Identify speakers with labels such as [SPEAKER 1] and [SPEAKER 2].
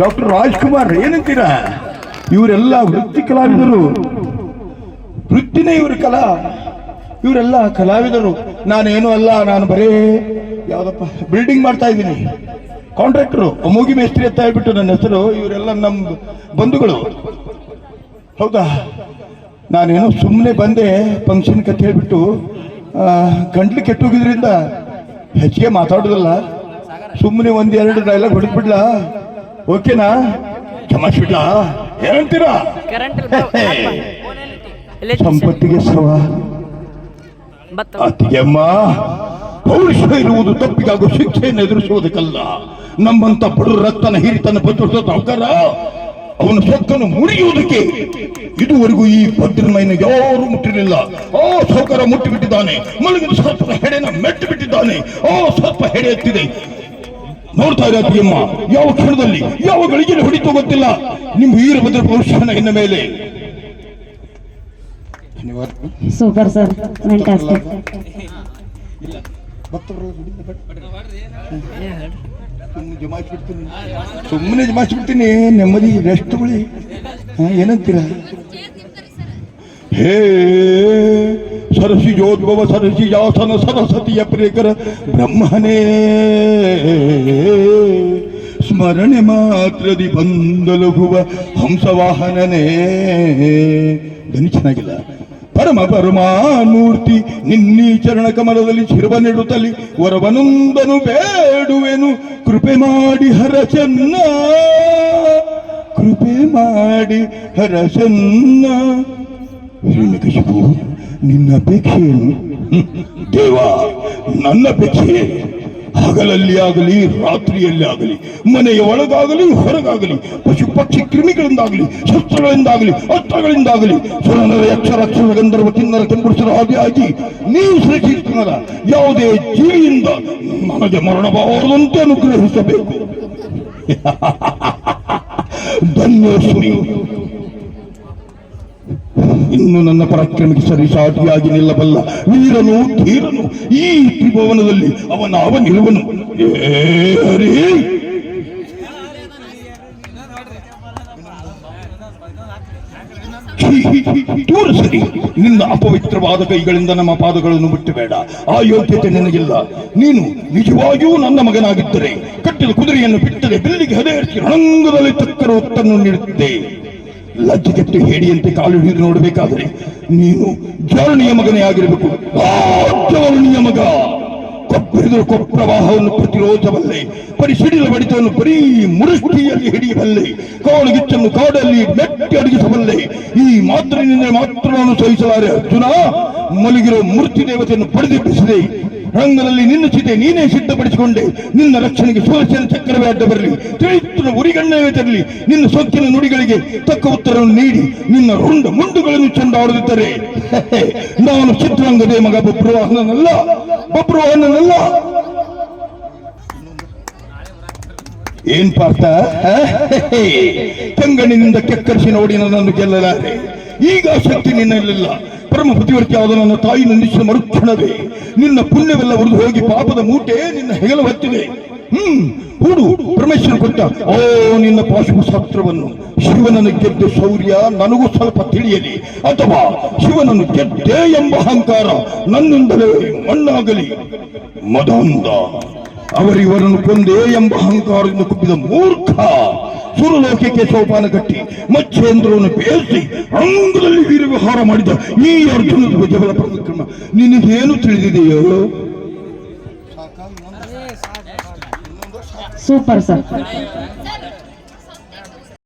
[SPEAKER 1] Doctor Rajkumar ಏನಂತೀರಾ? ಇವರೆಲ್ಲ ವೃತ್ತಿ ಕಲಾವಿದರು. ವೃತ್ತಿನೇ ಇವ್ರ ಕಲಾ. ಇವರೆಲ್ಲ ಕಲಾವಿದರು. ನಾನೇನು ಅಲ್ಲ, ನಾನು ಬರೇ ಯಾವ್ದಪ್ಪ, ಬಿಲ್ಡಿಂಗ್ ಮಾಡ್ತಾ ಇದ್ದೀನಿ. ಕಾಂಟ್ರಾಕ್ಟರು ಮೂಗಿ ಮೇಸ್ತ್ರಿ ಅಂತ ಹೇಳ್ಬಿಟ್ಟು ನನ್ನ ಹೆಸರು, ಇವರೆಲ್ಲ ನಮ್ಮ ಬಂಧುಗಳು. ಹೌದಾ? ನಾನೇನೋ ಸುಮ್ಮನೆ ಬಂದೆ, ಫಂಕ್ಷನ್ ಕತೆ ಹೇಳ್ಬಿಟ್ಟು ಗಂಟ್ಲು ಕೆಟ್ಟೋಗಿದ್ರಿಂದ ಹೆಚ್ಚಿಗೆ ಮಾತಾಡೋದಲ್ಲ. ಸುಮ್ಮನೆ ಒಂದ್ ಎರಡು ಡೈಲಾಗ್ ಹೊಡೆದ್ಬಿಡ್ಲಾ? ಓಕೆನಾ? ಕ್ಷಮಿಸ್ಬಿಡ್ಲಾ ಏನಂತೀರಾ ಸಂಪತ್ತಿಗೆ ಸವ ಅತಿಗೆಮ್ಮ ಪೌರುಷ ಇರುವುದು ತಪ್ಪಿಗಾಗುವ ಶಿಕ್ಷೆಯನ್ನು ಎದುರಿಸುವುದಕ್ಕಲ್ಲ. ನಮ್ಮಂತ ಬಡು ರಕ್ತನ ಹಿರಿತನ ಬದುಕಿದ ಸಾವುಕಾರ ಅವನ ಸೊಕ್ಕನ್ನು ಮುರಿಯುವುದಕ್ಕೆ ಇದುವರೆಗೂ ಈ ಭದ್ರಮೈನ ಯಾರು ಮುಟ್ಟಿರಲಿಲ್ಲ. ಆ ಸೌಕರ ಮುಟ್ಟಿಬಿಟ್ಟಿದ್ದಾನೆ. ಮಲಗಿದ ಸ್ವಲ್ಪ ಹೆಡೆನ ಮೆಟ್ಟು ಬಿಟ್ಟಿದ್ದಾನೆ ಆ ಸ್ವಲ್ಪ ಹೆಡೆ ಎತ್ತಿದೆ ನೋಡ್ತಾ ಇರೋ ಅತ್ತಿಗೆಮ್ಮ ಯಾವ ಕ್ಷಣದಲ್ಲಿ ಯಾವ ಗಳಿಗೆ ಹೊಡಿತು ಗೊತ್ತಿಲ್ಲ ನಿಮ್ಮ ವೀರಭದ್ರ ಪೌರುಷನ ಇನ್ನ ಮೇಲೆ.
[SPEAKER 2] ಸೂಪರ್ ಸರ್ ಫ್ಯಾಂಟಾಸ್ಟಿಕ್
[SPEAKER 1] ಸುಮ್ಮನೆ ಜಮಾಯಿಸ್ಬಿಡ್ತೀನಿ ನೆಮ್ಮದಿ ರೆಸ್ಟ್ ತಗೊಳ್ಳಿ. ಏನಂತೀರಾ ಏನಂತೀರ? ಹೇ ಸರಸಿ ಜೋದ್ಭವ ಸರಸಿ ಯಾಸನ ಸರಸ್ವತಿಯ ಪ್ರೇಕರ ಬ್ರಹ್ಮನೇ. ಸ್ಮರಣೆ ಮಾತ್ರದಿ ಬಂದಲುಗುವ ಹಂಸವಾಹನನೇ. ಧ್ವನಿ ಚೆನ್ನಾಗಿಲ್ಲ. ಪರಮ ಪರಮಾಮೂರ್ತಿ ನಿನ್ನೀ ಚರಣ ಕಮಲದಲ್ಲಿ ಶಿರವ ನೆಡುತ್ತಲಿ, ವರವನೊಂದನು ಬೇಡುವೆನು, ಕೃಪೆ ಮಾಡಿ ಹರ ಚೆನ್ನ ಕೃಪೆ ಮಾಡಿ ಹರ ಚನ್ನ ಹಿರಣ್ಯಕಶಿಪು ನಿನ್ನ ಅಪೇಕ್ಷೆಯೇನು. ದೇವ, ನನ್ನ ಅಪೇಕ್ಷೆಯೇನು ಹಗಲಲ್ಲಿ ಆಗಲಿ, ರಾತ್ರಿಯಲ್ಲಿ ಆಗಲಿ, ಮನೆಯ ಒಳಗಾಗಲಿ, ಹೊರಗಾಗಲಿ ಪಶು ಪಕ್ಷಿ ಕ್ರಿಮಿಗಳಿಂದಾಗಲಿ, ಶಸ್ತ್ರಗಳಿಂದಾಗಲಿ, ಅಸ್ತ್ರಗಳಿಂದಾಗಲಿ ಸುರನರ ಯಕ್ಷರಕ್ಷರ ಗಂಧರ್ವ ಕಿನ್ನರ ಕೆಂಪುರುಷರ ಆದಿಯಾಗಿ ನೀವು ಸೃಷ್ಟಿಸಿದ ಯಾವುದೇ ಜೀವಿಯಿಂದ ನನಗೆ ಮರಣಬಾರದಂತೆ ಅನುಗ್ರಹಿಸಬೇಕು ಧನ್ಯೋಸ್ಮಿ ಇನ್ನು ನನ್ನ ಪರಾಕ್ರಮಕ್ಕೆ ಸರಿಸಾಟಿಯಾಗಿ ನಿಲ್ಲಬಲ್ಲ ವೀರನು, ಧೀರನು, ಈ ತ್ರಿಭುವನದಲ್ಲಿ ಅವನ ಅವನಿರುವನು. ದೂರ ಸರಿ. ನಿನ್ನ ಅಪವಿತ್ರವಾದ ಕೈಗಳಿಂದ ನಮ್ಮ ಪಾದಗಳನ್ನು ಬಿಟ್ಟಬೇಡ. ಆ ಯೋಗ್ಯತೆ ನಿನಗಿಲ್ಲ. ನೀನು ನಿಜವಾಗಿಯೂ ನನ್ನ ಮಗನಾಗಿದ್ದರೆ ಕಟ್ಟಿದ ಕುದುರೆಯನ್ನು ಬಿಟ್ಟರೆ ಬಿಲ್ಲಿಗೆ ಹದೇರಿಸಿ ರಣಂಗದಲ್ಲಿ ತಕ್ಕರ ಒತ್ತನ್ನು ನೀಡುತ್ತೆ ಲಜ್ಜೆಗೆಟ್ಟು ಹೇಡಿಯಂತೆ ಕಾಲು ಹಿಡಿದು ನೋಡಬೇಕಾದ್ರೆ ನೀನು ಜಾರಣಿಯ ಮಗನೇ ಆಗಿರಬೇಕು. ಆ ಜಾರಣಿಯ ಮಗ ಕೊಬ್ಬರಿದು ಕೊಪ್ರವಾಹವನ್ನು ಪ್ರತಿರೋಧವಲ್ಲೇ ಪರಿ ಸಿಡಿಲ ಬಡಿತವನ್ನು ಬರೀ ಮುರುಷ್ಟಿಯಲ್ಲಿ ಹಿಡಿಯಬಲ್ಲೆ ಕಾಳುಗಿಚ್ಚನ್ನು ಕಾಡಲ್ಲಿ ಮೆಟ್ಟಿ ಅಡಗಿಸಬಲ್ಲೆ, ಈ ಮಾತ್ರನಿಂದ ಮಾತ್ರ ನಾನು ಸಹಿಸಲಾರೆ ಅರ್ಜುನ. ಮಲಗಿರೋ ಮೂರ್ತಿ ದೇವತೆಯನ್ನು ಪಡೆದೆಬ್ಬಿಸಿದೆ ರಂಗದಲ್ಲಿ ನಿನ್ನ ಚಿತೆ ನೀನೇ ಸಿದ್ಧಪಡಿಸಿಕೊಂಡೆ. ನಿನ್ನ ರಕ್ಷಣೆಗೆ ಸುರಕ್ಷಣ ಚಕ್ರವೇ ಅಡ್ಡ ಬರಲಿ. ತಿಳಿಯುತ್ತಿನ ಉರಿಗಣ್ಣವೇ ತರಲಿ. ನಿನ್ನ ಸೊಕ್ಕಿನ ನುಡಿಗಳಿಗೆ ತಕ್ಕ ಉತ್ತರವನ್ನು ನೀಡಿ. ನಿನ್ನ ರುಂಡ ಮುಂಡುಗಳನ್ನು ಚೆಂಡಾಡುತ್ತಿದ್ದರೆ ನಾನು ಚಿತ್ರರಂಗದೇ ಮಗ ಬಬ್ರುವಾಹನನಲ್ಲ. ಬಬ್ರುವಾಹನನಲ್ಲ. ಏನ್ ಪಾರ್ಥ? ಕಂಗಣ್ಣಿನಿಂದ ಕೆಕ್ಕರಿಸಿ ನೋಡಿ ನನ್ನನ್ನು ಗೆಲ್ಲಲಾರೆ. ಈಗ ಶಕ್ತಿ ನಿನ್ನಲ್ಲಿಲ್ಲ. ಪರಮ ಆದ ನನ್ನ ತಾಯಿ ನಂದಿಸಿದ ಮರುಕ್ಷಣವೇ. ನಿನ್ನ ಪುಣ್ಯವೆಲ್ಲ ಉರಿದು ಹೋಗಿ ಪಾಪದ ಮೂಟೆ ನಿನ್ನ ಹೆಗಲು ಹತ್ತಿದೆ. ಹ್ಮ್ ಹೂಡು ಪರಮೇಶ್ವರ ಕೊಟ್ಟ. ಓ, ನಿನ್ನ ಪಾಶುಪಶಾಸ್ತ್ರವನ್ನು ಶಿವನನ್ನು ಗೆದ್ದ ಶೌರ್ಯ ನನಗೂ ಸ್ವಲ್ಪ ತಿಳಿಯಲಿ. ಅಥವಾ ಶಿವನನ್ನು ಗೆದ್ದೆ ಎಂಬ ಅಹಂಕಾರ ನನ್ನಿಂದಲೇ ಮಣ್ಣಾಗಲಿ. ಮದಾಂಧ ಅವರಿವರನ್ನು ಕೊಂದೇ ಎಂಬ ಅಹಂಕಾರದಿಂದ ಕುಪ್ಪಿದ ಮೂರ್ಖ ಸುರಲೋಕಕ್ಕೆ ಸೋಪಾನ ಕಟ್ಟಿ ಮಚ್ಚೇಂದ್ರವನ್ನು ಬೇಯಿಸಿ ಅಂಗದಲ್ಲಿ ವೀರ ವಿಹಾರ ಮಾಡಿದ ಈ ಅರ್ಜುನ ಧ್ವಜಗಳ ಪ್ರತಿಕ್ರಮ ನಿನಗೇನು ತಿಳಿದಿದೆಯೋ?
[SPEAKER 2] Super sir.